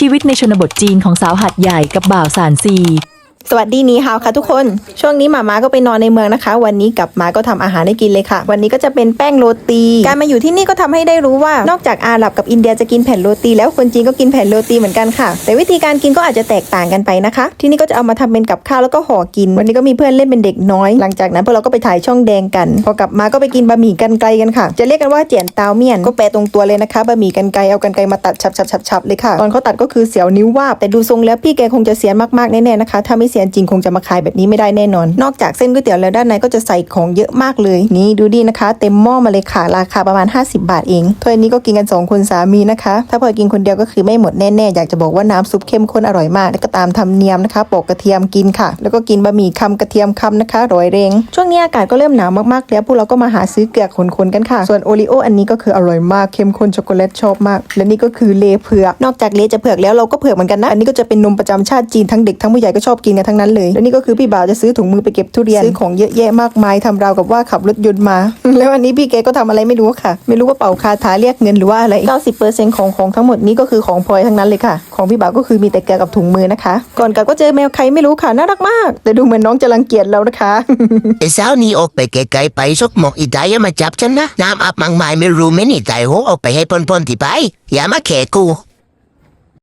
ชีวิตในชนบทจีนของสาวหัดใหญ่กับบ่าวสานซี สวัสดีนีฮาวค่ะทุกคน ช่วงนี้หมาม้าก็ไปนอนในเมืองนะคะ วันนี้กลับมาก็ทำอาหารให้กินเลยค่ะ วันนี้ก็จะเป็นแป้งโรตี การมาอยู่ที่นี่ก็ทำให้ได้รู้ว่านอกจากอาหรับกับอินเดียจะกินแผ่นโรตี แล้วคนจีนก็กินแผ่นโรตีเหมือนกันค่ะ แต่วิธีการกินก็อาจจะแตกต่างกันไปนะคะ ที่นี่ก็จะเอามาทำเป็นกับข้าวแล้วก็ห่อกิน วันนี้ก็มีเพื่อนเล่นเป็นเด็กน้อย หลังจากนั้นพวกเราก็ไปถ่ายช่องแดงกัน พอกลับมาก็ไปกินบะหมี่กันไกลกันค่ะ จะเรียกกันว่าเจียนเตาเมียน ก็แปลตรงตัวเลยนะคะบะหมี่กันไกลเอากันไกลมาตัดฉับๆๆเลยค่ะตอนเขาตัดก็คือเสียวนิ้ววาแต่ดูทรงแล้วพี่แกคงจะเสียมากๆแน่ๆนะคะถ้าไม่เสียนจริงคงจะมาขายแบบนี้ไม่ได้แน่นอน นอกจากเส้นก๋วยเตี๋ยวแล้วด้านในก็จะใส่ของเยอะมากเลย นี่ดูดีนะคะ เต็มหม้อมาเลยค่ะราคาประมาณ 50 บาทเองถ้วยนี้ก็กินกัน 2 คนสามีนะคะ ถ้าพอกินคนเดียวก็คือไม่หมดแน่ๆอยากจะบอกว่าน้ำซุปเข้มข้นอร่อยมากแล้วก็ตามธรรมเนียมนะคะปอกกระเทียมกินค่ะ แล้วก็กินบะหมี่คำกระเทียมคำนะคะร้อยเรงช่วงนี้อากาศก็เริ่มหนาวมากๆแล้วพวกเราก็มาหาซื้อเกลือคนๆกันค่ะ ส่วนโอริโออันนี้ก็คืออร่อยมากเข้มข้นช็อกโกแลตชอบมาก และนี่ก็คือเลเผือกนอกจากเลจะเผือกแล้วเราก็เผือกเหมือนกันนะอันนี้ก็จะเป็นนมประจำชาติจีนทั้งเด็กทั้งผู้ใหญ่ก็ชอบกินกันทั้งนั้นเลย และนี่ก็คือพี่บ่าวจะซื้อถุงมือไปเก็บทุเรียนซื้อของเยอะแยะมากมายทำราวกับว่าขับรถยนต์มา แล้วอันนี้พี่แกก็ทำอะไรไม่รู้ค่ะ ไม่รู้ว่าเป่าคาถาเรียกเงินหรือว่าอะไร 90%ของของทั้งหมดนี้ก็คือของพลอยทั้งนั้นเลยค่ะ ของพี่บ่าวก็คือมีแต่แกกับถุงมือนะคะ ก่อนกลับก็เจอแมวใครไม่รู้ค่ะน่ารักมาก แต่ดูเหมือนน้องจะรังเกียจเรานะคะไอ้สาวนี่ออกไปไกลๆไปซกหมอกอีตายอย่ามาจับฉันนะน้ำอับมังไม้ไม่รู้ไหมนี่ตายโหออกไปให้พ้นๆที่ไปอย่ามาแขกู